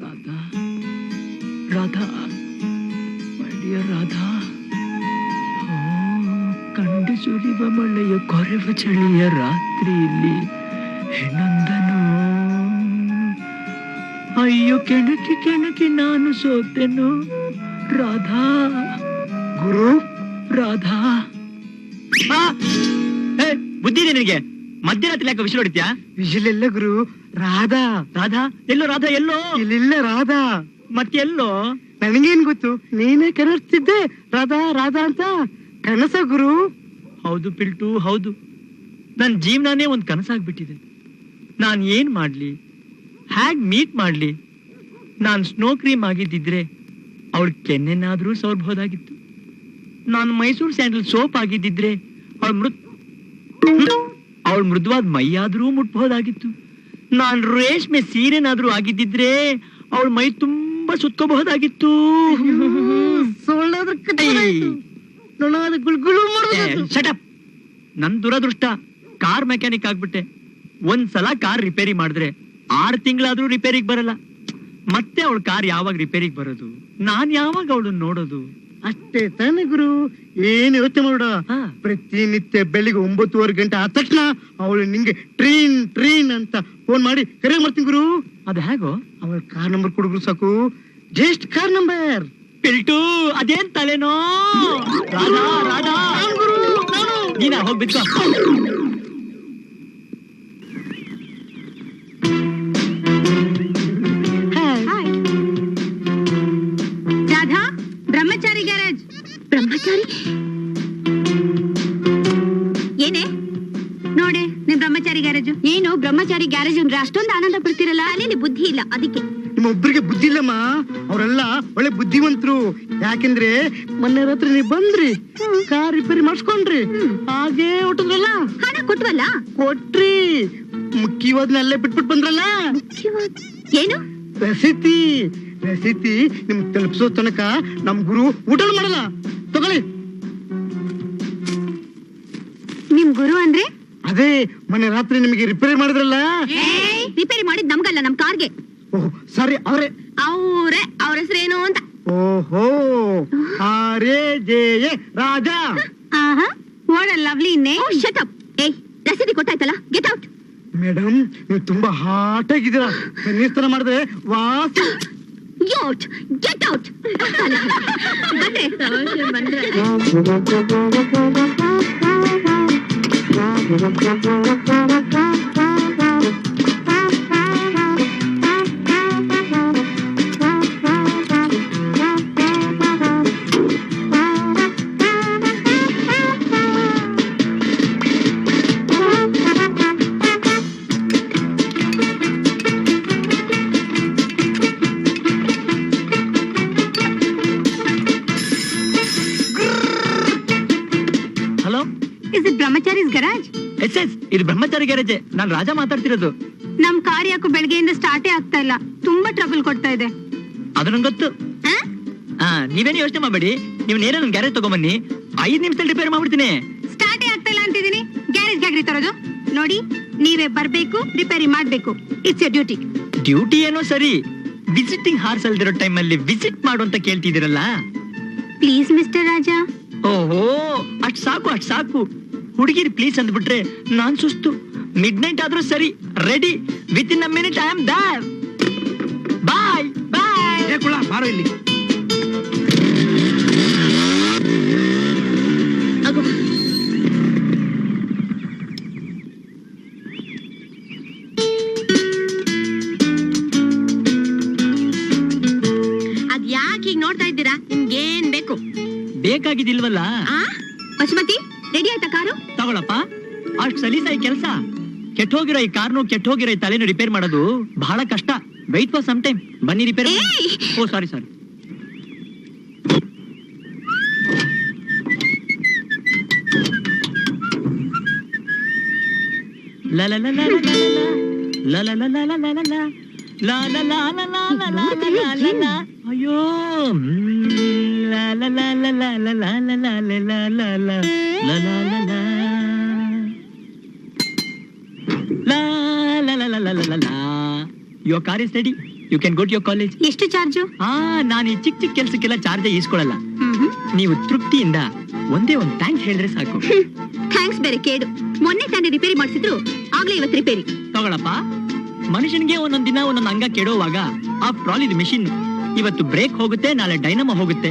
Radha Radha my dear Radha. ಕಂಡು ಸುರಿವ ಮಳೆಯ ಕೊರೆವ ಚಳಿಯ ರಾತ್ರಿಯಲ್ಲಿ ಹೆಣ್ಣೊಂದನು ಅಯ್ಯೋ ಕೆಣಕಿ ಕೆಣಕಿ ನಾನು ಸೋತೆನು. ರಾಧಾ. ಗುರು. ರಾಧಾ. ಬುದ್ಧಿ ನಿನಗೆ. ಮಧ್ಯರಾತ್ರಿ ಯಾಕೆ ವಿಷಲ್ ಹೊಡಿತ್ಯಾ ವಿಷಲೆಲ್ಲ ಗುರು. ರಾಧಾ. ರಾಧಾ? ಎಲ್ಲೋ ರಾಧಾ ಎಲ್ಲೋ? ಇಲ್ಲಿಲ್ಲ ರಾಧಾ. ಮತ್ತೆ ಎಲ್ಲೋ? ನನಗೇನ್ ಗೊತ್ತು? ನೀನೇ ಕನಸ್ತಿದ್ದೆ ರಾಧಾ ರಾಧಾ ಅಂತ ಕನಸ ಗುರು. ಹೌದು ಪಿಲ್ಟು ಹೌದು. ನನ್ನ ಜೀವನನೇ ಒಂದು ಕನಸಾಗ್ಬಿಟ್ಟಿದೆ. ನಾನು ಏನ್ ಮಾಡ್ಲಿ? ಹ್ಯಾಗ್ ಮೀಟ್ ಮಾಡ್ಲಿ? ನಾನು ಸ್ನೋ ಕ್ರೀಮ್ ಆಗಿದ್ದಿದ್ರೆ ಅವಳ ಕೆನ್ನೆನಾದ್ರೂ ಸವರ್ಬಹುದಾಗಿತ್ತು ನಾನು ಮೈಸೂರು ಸ್ಯಾಂಡಲ್ ಸೋಪ್ ಆಗಿದ್ದಿದ್ರೆ ಅವಳ ಮೃತ್ ಅವಳ ಮೃದುವಾದ ಮೈಯಾದ್ರೂ ಮುಟ್ಬಹುದಾಗಿತ್ತು. ನಾನು ರೇಷ್ಮೆ ಸೀರೆನಾದ್ರೂ ಆಗಿದ್ದಿದ್ರೆ ಅವಳು ಮೈ ತುಂಬಾ ಸುತ್ಕೋಬಹುದಾಗಿತ್ತು ಶಟಪ್ ನನ್ ದುರದೃಷ್ಟ ಕಾರ್ ಮೆಕ್ಯಾನಿಕ್ ಆಗ್ಬಿಟ್ಟೆ. ಒಂದ್ಸಲ ಕಾರ್ ರಿಪೇರಿ ಮಾಡಿದ್ರೆ ಆರ್ ತಿಂಗಳಾದ್ರೂ ರಿಪೇರಿಗೆ ಬರಲ್ಲ. ಮತ್ತೆ ಅವಳು ಕಾರ್ ಯಾವಾಗ ರಿಪೇರಿಗೆ ಬರೋದು? ನಾನ್ ಯಾವಾಗ ಅವಳನ್ನ ನೋಡೋದು? ಅಷ್ಟೇ ತಾನೆ ಗುರು. ಏನ್ ಯೋಚನೆ ಮಾಡೋಡ. ಪ್ರತಿನಿತ್ಯ ಬೆಳಿಗ್ಗೆ ಒಂಬತ್ತುವರೆ ಗಂಟೆ ಆದ ತಕ್ಷಣ ಅವಳು ನಿಂಗೆ ಟ್ರೈನ್ ಟ್ರೈನ್ ಅಂತ ಫೋನ್ ಮಾಡಿ ಕರೆ ಮಾಡ್ತೀನಿ ಗುರು. ಅದು ಹೇಗೋ? ಅವಳ ಕಾರ್ ನಂಬರ್ ಕೊಡುಗ್ರು ಸಾಕು. ಜಸ್ಟ್ ಕಾರ್ ನಂಬರ್ ಪಿಲ್ಟು ಅದೇನ್ ತಲೆನೋ? ರಾಜಾ ರಾಜಾ ನೀನಾ ಹೋಗ್ ಒಳ್ಳೆ ಬುದ್ಧಿವಂತರು. ಯಾಕೆಂದ್ರೆ ಮೊನ್ನೆ ರಾತ್ರಿ ನೀವು ಬಂದ್ರಿ. ಕಾರ್ ರಿಪೇರಿ ಮಾಡಿಸ್ಕೊಂಡ್ರಿ. ಹಾಗೆ ಹೊಟ್ಟದ್ರಲ್ಲ ಹಣ ಕೊಟ್ವಲ್ಲ? ಕೊಟ್ರಿ. ಮುಖ್ಯವಾದ್ನ ಅಲ್ಲೇ ಬಿಟ್ಬಿಟ್ ಬಂದ್ರಲ್ಲ? ಏನು? ರಸಿತಿ. ರಸಿತಿ ನಿಮ್ ತಲುಪಿಸೋ ತನಕ ನಮ್ ಗುರು ಊಟ ಮಾಡಲ್ಲ. ತಗೊಳ್ಳಿ. ನಿಮ್ ಗುರು ಅಂದ್ರೆ? ಅದೇ ಮೊನ್ನೆ ರಾತ್ರಿ ನಿಮಗೆ ರಿಪೇರಿ ಮಾಡಿದ್ರಲ್ಲ? ರಿಪೇರಿ ಮಾಡಿದ್ ನಮ್ಗಲ್ಲ ನಮ್ ಕಾರ್ಗೆ. ಸಾರಿ ಅವ್ರೆ. ಅವ್ರೆ ಅವ್ರ ಹೆಸರೇನು ಅಂತ. ಓಹೋ ಆರೇ ಜೆ ರಾಜಾ. ರಾಜ ಆಹಾ what a lovely name shut up ಏ ರಸೀದಿ ಕೊಟ್ಟಾಯ್ತಲ್ಲ? ಗೆಟ್ ಔಟ್ ಮೇಡಮ್ ನೀವು ತುಂಬಾ ಹಾಟ್ ಆಗಿದ್ದೀರಾ ಕನ್ನೀಸ್ತನ ಮಾಡಿದ್ರೆ ವಾಸ ಯೋಟ್ ಗೆಟ್ ಔಟ್ ಬಂದ್ರೆ ಇದು ಬ್ರಹ್ಮಚಾರಿ ಗ್ಯಾರೇಜ್ ನಾನು ರಾಜ ಮಾತಾಡ್ತಿರೋದು. ನಮ್ ಕಾರ್ ಯಾಕೋ ಬೆಳಗ್ಗೆಯಿಂದ ಸ್ಟಾರ್ಟೇ ಆಗ್ತಾ ಇಲ್ಲ. ತುಂಬಾ ಟ್ರಬಲ್ ಕೊಡ್ತಾ ಇದೆ. ಅದು ನಂಗೆ ಗೊತ್ತು. ಆ? ಹಾ ನೀವೇನು ಯೋಚನೆ ಮಾಡಬೇಡಿ. ನೀವು ನೇರ ನನ್ ಗ್ಯಾರೇಜ್ ತಗೊಂಬನ್ನಿ. ಐದ್ ನಿಮಿಷದಲ್ಲಿ ರಿಪೇರ್ ಮಾಡ್ಬಿಡ್ತೀನಿ. ಸ್ಟಾರ್ಟೇ ಆಗ್ತಾ ಇಲ್ಲ ಅಂತಿದೀನಿ ಗ್ಯಾರೇಜ್ ಗ್ಯಾಗ್ರಿ ತರೋದು. ನೋಡಿ ನೀವೇ ಬರ್ಬೇಕು ರಿಪೇರಿ ಮಾಡ್ಬೇಕು. ಇಟ್ಸ್ ಎ ಡ್ಯೂಟಿ ಡ್ಯೂಟಿ ಏನೋ ಸರಿ. ವಿಸಿಟಿಂಗ್ ಹಾರ್ಸ್ ಅಲ್ದಿರೋ ಟೈಮ್ ಅಲ್ಲಿ ವಿಸಿಟ್ ಮಾಡು ಅಂತ ಕೇಳ್ತಿದ್ದೀರಲ್ಲ? ಪ್ಲೀಸ್ ಮಿಸ್ಟರ್ ರಾಜ. ಓಹೋ ಅಷ್ಟ್ ಸಾಕು ಅಷ್ಟ್ ಸಾಕು. ಹುಡುಗಿರ್ ಪ್ಲೀಸ್ ಅಂದ್ಬಿಟ್ರೆ ನಾನ್ ಸುಸ್ತು. ಮಿಡ್ ನೈಟ್ ಆದ್ರೂ ಸರಿ ready with in a minute I am there bye bye ಕುಳ ಬಾರೋ ಇಲ್ಲಿ. ಅದ್ ಯಾಕೆ ಈಗ ನೋಡ್ತಾ ಇದ್ದೀರಾ? ನಿಮ್ಗೆ ಏನ್ ಬೇಕು? ಬೇಕಾಗಿದ್ದಿಲ್ವಲ್ಲ? ಆ? ಪಶುಮತಿ ರೆಡಿ ಆಯ್ತಾ ಕಾರು? ತಗೊಳಪ್ಪ ಅಷ್ಟ್ ಸಲೀಸಾಯಿ ಕೆಲ್ಸ ಕೆಟ್ಟೋಗಿರೋ ಈ ಕಾರ್ನು ಕೆಟ್ಟೋಗಿರೋ ಈ ತಲೆನು ರಿಪೇರ್ ಮಾಡೋದು ಬಹಳ ಕಷ್ಟ ವೈಟ್ ಫಾರ್ ಸಮ್ ಟೈಮ್ ಬನ್ನಿ ರಿಪೇರ್ ಓ ಸಾರಿ ಸಾರಿ ಅಯ್ಯೋ Your car is ready you can go to your college ಎಷ್ಟು ಚಾರ್ಜ್ ಆ ನಾನು ಈ ಚಿಕ್ಕ ಚಿಕ್ಕ ಕೆಲಸಕ್ಕೆಲ್ಲ ಚಾರ್ಜ್ ಈಸ್ಕೊಳಲ್ಲ. ನೀವು ತೃಪ್ತಿಯಿಂದ ಒಂದೇ ಒಂದು ಥ್ಯಾಂಕ್ಸ್ ಹೇಳಿದ್ರೆ ಸಾಕು. ಥ್ಯಾಂಕ್ಸ್ ಬೇರೆ ಕೇಡು. ಮೊನ್ನೆ ತಾನೇ ರಿಪೇರಿ ಮಾಡಿಸಿದ್ರು. ಆಗ್ಲೇ ಇವತ್ತು ರಿಪೇರಿ ತಗೊಳಪ್ಪ. ಮನುಷ್ಯನಿಗೆ ಒಂದೊಂದ್ ದಿನ ಒಂದೊಂದು ಅಂಗ ಕೆಡೋವಾಗ ಆ ಮೆಷಿನ್ ಮಿಷಿನ್ ಇವತ್ತು ಬ್ರೇಕ್ ಹೋಗುತ್ತೆ ನಾಳೆ ಡೈನಮ ಹೋಗುತ್ತೆ.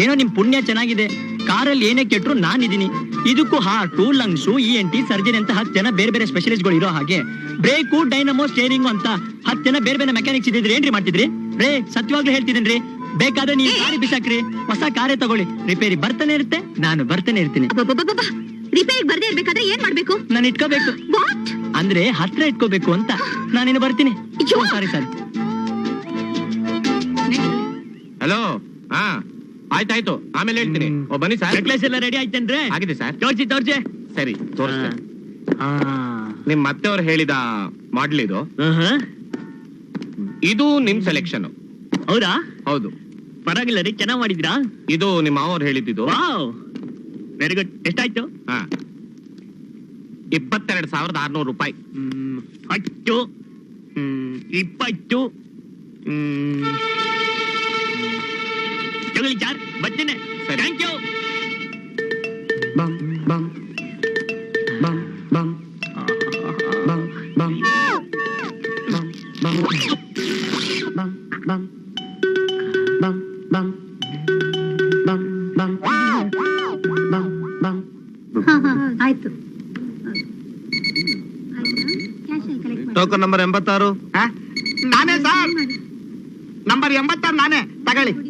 ಏನೋ ನಿಮ್ ಪುಣ್ಯ ಚೆನ್ನಾಗಿದೆ. ಕಾರಲ್ಲಿ ಏನೇ ಕೆಟ್ಟರು ನಾನಿದ್ದೀನಿ. ಇದಕ್ಕೂ heart lungs E N T surgery ಅಂತ ಹತ್ತು ಜನ ಬೇರೆ ಬೇರೆ ಸ್ಪೆಷಲಿಸ್ಟ್ಗಳು ಇರೋ ಹಾಗೆ. ಬ್ರೇಕು ಡೈನಮೋ ಸ್ಟೇರಿಂಗ್ ಅಂತ ಹತ್ತು ಜನ ಬೇರೆ ಬೇರೆ ಮೆಕ್ಯಾನಿಕ್ಸ್ ಇದ್ದಿದ್ರೆ ಏನ್ರಿ ಮಾಡ್ತಿದ್ರಿ? ರೇ ಸತ್ಯವಾಗ್ಲೂ ಹೇಳ್ತಿದ್ದೀನಿ ಬೇಕಾದ್ರೆ ನೀವು ಕಾರಿ ಬಿಸಾಕ್ರಿ. ಹೊಸ ಕಾರೇ ತಗೊಳ್ಳಿ. ರಿಪೇರಿ ಬರ್ತಾನೆ ಇರುತ್ತೆ ನಾನು ಬರ್ತಾನೆ ಇರ್ತೀನಿ. ರಿಪೇರಿ ಬರ್ದೇ ಇರ್ಬೇಕಾದ್ರೆ ಏನ್ ಮಾಡ್ಬೇಕು? ನಾನು ಇಟ್ಕೋಬೇಕು. ವಾಟ್ ಅಂದ್ರೆ ಹತ್ರ ಇಟ್ಕೋಬೇಕು ಅಂತ. ನಾನಿನ್ನು ಬರ್ತೀನಿ. ಸಾರಿ ಸರ್ ಹಲೋ ಹಾ. ಆಯ್ತಾಯ್ತು. ಆಮೇಲೆ ಹೇಳ್ತೀನಿ. ಓ ಬನ್ನಿ ಸರ್. ನೆಕ್ಲೆಸ್ ಎಲ್ಲ ರೆಡಿ ಆಯ್ತೇನ್ರಿ? ಆಗಿದೆ ಸರ್. ತೋರ್ಸಿ ತೋರ್ಸಿ. ಸರಿ ತೋರಿಸ್ತೇನೆ ಆ. ನಿಮ್ ಮತ್ತೆ ಅವ್ರು ಹೇಳಿದ ಮಾಡ್ಲ್ ಇದು. ಇದು ನಿಮ್ ಸೆಲೆಕ್ಷನ್ ಹೌದಾ? ಹೌದು. ಪರವಾಗಿಲ್ಲ ರೀ ಚೆನ್ನಾಗ್ ಮಾಡಿದ್ರಾ ಇದು ನಿಮ್ಮ ಮಾವವ್ರು ಹೇಳಿದ್ದು. ವೆರಿ ಗುಡ್ ಎಷ್ಟಾಯ್ತು? ಹಾ. ಇಪ್ಪತ್ತೆರಡು ಸಾವಿರದ ಆರ್ನೂರು ರೂಪಾಯಿ. ಹ್ಮ್, ಹತ್ತು ಹ್ಮ್, ಇಪ್ಪತ್ತು. ಹ್ಮ್. ಜಾರ್ ಬರ್ತೀನಿ ಥ್ಯಾಂಕ್ ಯು ಬಂ ಬಂ. ಬಂ ಬಂ. ಬಂ ಬಂ. ಬಂ ಬಂ. ಬಂ ಬಂ. ಬಂ ಬಂ. ಬಂ ಬಂ. ಬಂ ಬಂ. ಆಯ್ತು. ಟೋಕನ್ ನಂಬರ್ ಎಂಬತ್ತಾರು. ನಾನೇ ಸರ್. ನಂಬರ್ ಎಂಬತ್ತಾರು ನಾನೇ. ತಗೊಳ್ಳಿ.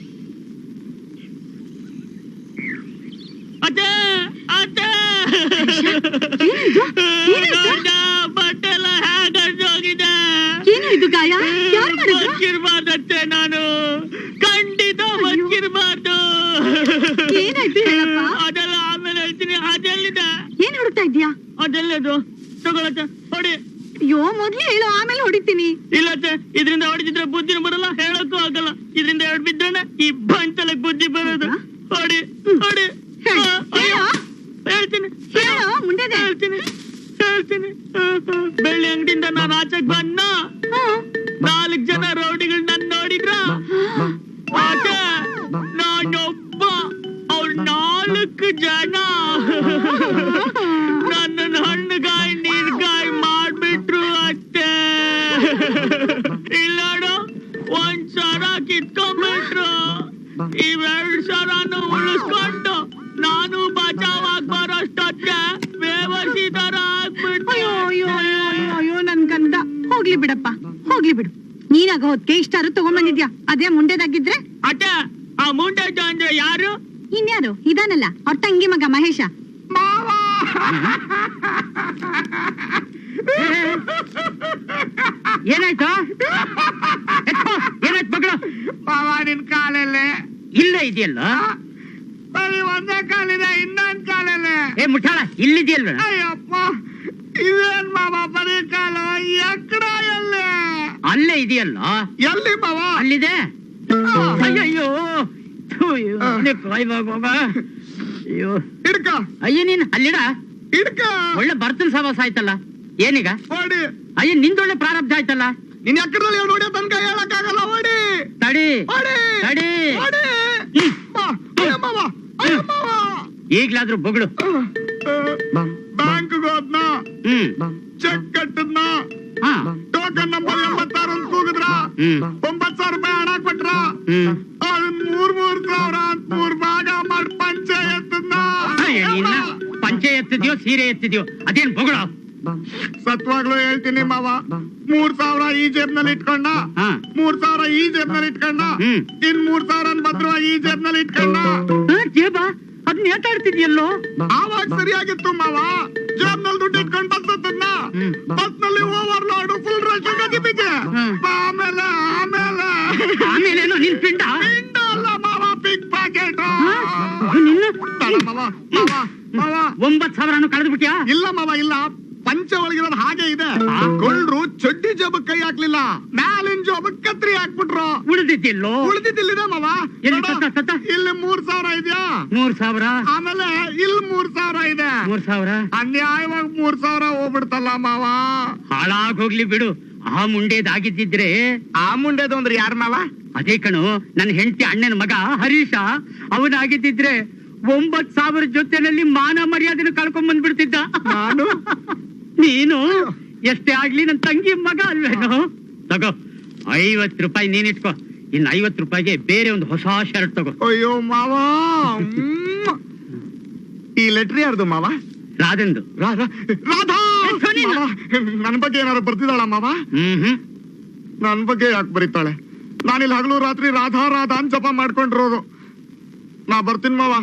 ಇದು? ಗಾಯ? ಬದುಕಿರ್ಬಾರ್ದತ್ತೆ ನಾನು. ಖಂಡಿತ ಬದುಕಿರ್ಬಾರ್ದು ಏನಾಯ್ತು ಹೇಳಪ್ಪ? ಅದೆಲ್ಲ ಆಮೇಲೆ ಹೇಳ್ತೀನಿ. ಅದೆಲ್ಲಿದೆ? ಏನ್ ಹುಡುಕ್ತಾ ಇದ್ಯಾ ಅದೆಲ್ಲದು? ತಗೊಳತ್ತೆ ಹೊಡಿ. ಅಯ್ಯೋ ಮೊದ್ಲು ಹೇಳು ಆಮೇಲೆ ಹೊಡಿತೀನಿ. ಇಲ್ಲತ್ತೆ ಇದರಿಂದ ಹೊಡಿತಿದ್ರೆ ಬುದ್ಧಿನೂ ಬರಲ್ಲ ಹೇಳಕ್ಕೂ ಆಗಲ್ಲ. ಇದರಿಂದ ಎರಡು ಬಿದ್ದರೆ ಈ ಬಂತಲಕ್ ಬುದ್ಧಿ ಬರೋದು. ಹೊಡಿ ಹೊಡಿ. ಹೇಳ್ತೀನಿ. ಹೇಳ್ತೀನಿ. ಹೇಳ್ತೀನಿ. ಬೆಳ್ಳಿ ಅಂಗಡಿಯಿಂದ ನಾನು ಆಚೆಗೆ ಬನ್ನ ನಾಲ್ಕು ಜನ ರೌಡಿಗಳು ನನ್ ನೋಡಿದ್ರ ಆಚೆ ನಾನೊಬ್ಬ ಅವ್ರು ನಾಲ್ಕು ಜನ. ನನ್ನ ಹಣ್ಣುಗಾಯಿ ನೀರ್ಗಾಯಿ ಮಾಡ್ಬಿಟ್ರು ಅಷ್ಟೇ. ಇಲ್ಲಾಡು ಒಂದ್ ಸರ ಕಿತ್ಕೊಂಡ್ಬಿಟ್ರು. ಇವೆರಡು ಸರನು ಉಳಿಸ್ಕೊಂಡು ನಾನು ಬಚಾವ್ ಆಗ್ಬಾರಷ್ಟೊತ್ತೆ ಬೇವಸಿ ತರ ಆಗ್ಬಿಟ್ಟು ಅಯ್ಯೋ ಅಯ್ಯೋ ಅಯ್ಯೋ ಅಯ್ಯೋ, ಅಯ್ಯೋ ನನ್ ಗಂಡ. ಹೋಗ್ಲಿ ಬಿಡಪ್ಪ ಹೋಗ್ಲಿ ಬಿಡು. ನೀನಾಗ ಹೊತ್ಕೆ ಇಷ್ಟಾರು ತಗೊಂಬಂದಿದ್ಯಾ? ಅದೇ ಮುಂಡೆದಾಗಿದ್ರೆ? ಅಟ ಆ ಮುಂಡೆ ಅಂದ್ರೆ ಯಾರು? ಇನ್ಯಾರು? ಇದಾನಲ್ಲ ಅವ್ರ ತಂಗಿ ಮಗ ಮಹೇಶ. ಏನಾಯ್ತು? ಏನಾಯ್ತು ಮಗಳು? ಮಾವ ನಿನ್ ಕಾಲಲ್ಲೇ. ಇಲ್ಲ ಇದೆಯಲ್ಲ? ಕಾಲಿದೆ ಇನ್ನೊಂದ್ ಕಾಲಲ್ಲ ಏ ಮುಠಾಳ ಇಲ್ಲಿದೆಯಲ್ವ ಅಯ್ಯಪ್ಪ ಇದೇನ್ ಮಾವ ಬರೀ ಕಾಲ? ಎಕ್ಕಡ ಎಲ್ಲಿ ಅಲ್ಲೇ ಇದೆಯಲ್ಲ? ಎಲ್ಲಿ ಮಾವ? ಅಲ್ಲಿದೆ. ಅಯ್ಯೋ. ಹಿಡ್ಕ. ಅಯ್ಯ ನೀನ್ ಅಲ್ಲಿಡ? ಹಿಡ್ಕ. ಒಳ್ಳೆ ಬರ್ತನ್ ಸವಾಸ ಆಯ್ತಲ್ಲ? ಏನೀಗ? ಓಡಿ. ಅಯ್ಯ ನಿಂದೊಳ್ಳೆ ಪ್ರಾರಬ್ಧ ಆಯ್ತಲ್ಲ? ನಿನ್ ಎಕ್ಕಡದಲ್ಲಿ ಅವ್ನು ಹೊಡಿಯೋ ತನಕ ಹೇಳಕ್ಕಾಗಲ್ಲ ಓಡಿ. ತಡಿ. ಓಡಿ. ತಡಿ. ಅಯ್ಯ ಮಾವ. ಈಗ್ಲಾದ್ರೂ ಬೊಗಳು. ಬ್ಯಾಂಕ್ ಹೋದ್ನ? ಚೆಕ್ ಕಟ್ಟದ್ನ? ಟೋಕನ್ ನಂಬರ್ ಎಂಬತ್ತಾರು ಅಂತ ಕೂಗಿದ್ರ? ಒಂಬತ್ ಸಾವಿರ ರೂಪಾಯಿ ಹಣ ಕೊಟ್ರ? ಅದನ್ ಮೂರ್ ಮೂರ್ ಸಾವಿರ ಅಂತ ಮೂರ್ ಭಾಗ ಮಾಡಿ ಪಂಚೆ ಎತ್ತದ್ನ? ಪಂಚೆ ಎತ್ತಿದ್ಯೋ ಸೀರೆ ಎತ್ತಿದ್ಯೋ ಅದೇನ್ ಬೊಗಳು? ಸತ್ವಾಗ್ಲೂ ಹೇಳ್ತೀನಿ ಮಾವ. ಮೂರ್ ಸಾವಿರ ಈ ಜೇಬ್ನಲ್ಲಿ ಇಟ್ಕೊಂಡ. ಮೂರ್ ಸಾವಿರ ಈ ಜೇಬ್ನಲ್ಲಿ ಇಟ್ಕೊಂಡ. ಇನ್ ಮೂರ್ ಸಾವಿರ ಭದ್ರ ಈ ಜೇಬ್ನಲ್ಲಿ ಇಟ್ಕೊಂಡ. ಜೇಬಾ ಅದ್ ನೇತಾಡ್ತಿದ್ಯಲ್ಲೋ ಆವಾಗ ಸರಿಯಾಗಿತ್ತು ಮಾವ. ಜೇಬ್ನಲ್ಲಿ ದುಡ್ಡು ಇಟ್ಕೊಂಡ್ ಬಸ್ ಹತ್ತದ್ನ ಬಸ್ನಲ್ಲಿ ಓವರ್ ಲೋಡ್ ಫುಲ್ ರಶ್ ಬಿದ್ದೆ ಆಮೇಲೆ ಆಮೇಲೆ. ಆಮೇಲೆ ನಿನ್ ಪಿಂಡ? ಪಿಂಡ ಅಲ್ಲ ಮಾವ ಪಿಕ್ ಪ್ಯಾಕೆಟ್ ನಿನ್ನ ಮಾವ ಮಾವ ಮಾವ. ಒಂಬತ್ ಸಾವಿರನು ಕಳೆದ್ಬಿಟ್ಯಾ? ಇಲ್ಲ ಮಾವ ಇಲ್ಲ. ಪಂಚ ಒಳಗಿರೋದು ಹಾಗೆ ಇದೆ. ಕೊಳ್ಳರು ಚಡ್ಡಿ ಜೋಬಕ್ ಕೈ ಹಾಕ್ಲಿಲ್ಲ. ಮ್ಯಾಲಿನ ಜೋಬಕ್ ಕತ್ರಿ ಹಾಕ್ಬಿಟ್ರು. ಉಳಿದಿದ್ದಿಲ್ಲೋ? ಉಳಿದಿದ್ದಿಲ್ಲಿದೆ ಮಾವ. ಎಲ್ಲಿ ನೋಡು, ಸತ್ತ, ಸತ್ತ? ಇಲ್ಲಿ ಮೂರ್ ಸಾವಿರ ಇದೆಯಾ? ಮೂರ್ ಸಾವಿರ? ಆಮೇಲೆ ಇಲ್ಲಿ ಮೂರ್ ಸಾವಿರ ಇದೆ. ಮೂರ್ ಸಾವಿರ? ಅನ್ಯಾಯವಾಗಿ ಮೂರ್ ಸಾವಿರ ಹೋಗ್ಬಿಡ್ತಲ್ಲ ಮಾವ. ಹಾಳಾಗ್ ಹೋಗ್ಲಿ ಬಿಡು. ಆ ಮುಂಡೇದಾಗಿದ್ದಿದ್ರೆ? ಆ ಮುಂಡೆದು ಅಂದ್ರೆ ಯಾರ ಮಾವ? ಅದೇ ಕಣು ನನ್ನ ಹೆಂಡತಿ ಅಣ್ಣನ ಮಗ ಹರೀಶ. ಅವನಾಗಿದ್ದಿದ್ರೆ ಒಂಬತ್ ಸಾವಿರ ಜೊತೆನಲ್ಲಿ ಮಾನ ಮರ್ಯಾದೆನ ಕಳ್ಕೊಂಡ್ ಬಂದ್ಬಿಡ್ತಿದ್ದ ನಾನು? ನೀನು? ಎಷ್ಟೇ ಆಗ್ಲಿ ನನ್ನ ತಂಗಿ ಮಗ ಅಲ್ವೇನು? ತಗೋ ಐವತ್ ರೂಪಾಯಿ ನೀನಿಟ್ಕೋ ಇಟ್ಕೋ. ಇನ್ ಐವತ್ ರೂಪಾಯಿಗೆ ಬೇರೆ ಒಂದು ಹೊಸ ಶರ್ಟ್ ತಗೋ. ಅಯ್ಯೋ ಮಾವ. ಈ ಲೆಟ್ರ್ ಯಾರ್ದು ಮಾವ? ರಾಧಂದು. ರಾಧಾ! ನನ್ ಬಗ್ಗೆ ಏನಾದ್ರು ಬರ್ತಿದ್ದಾಳ ಮಾವ? ಹ್ಮ್ ಹ್ಮ್. ನನ್ ಬಗ್ಗೆ ಯಾಕೆ ಬರೀತಾಳೆ? ನಾನಿಲ್ಲಿ ಹಗಲು ರಾತ್ರಿ ರಾಧಾ ರಾಧಾ ಅಂತ ಜಪ ಮಾಡ್ಕೊಂಡಿರೋದು. ನಾ ಬರ್ತೀನಿ ಮಾವ.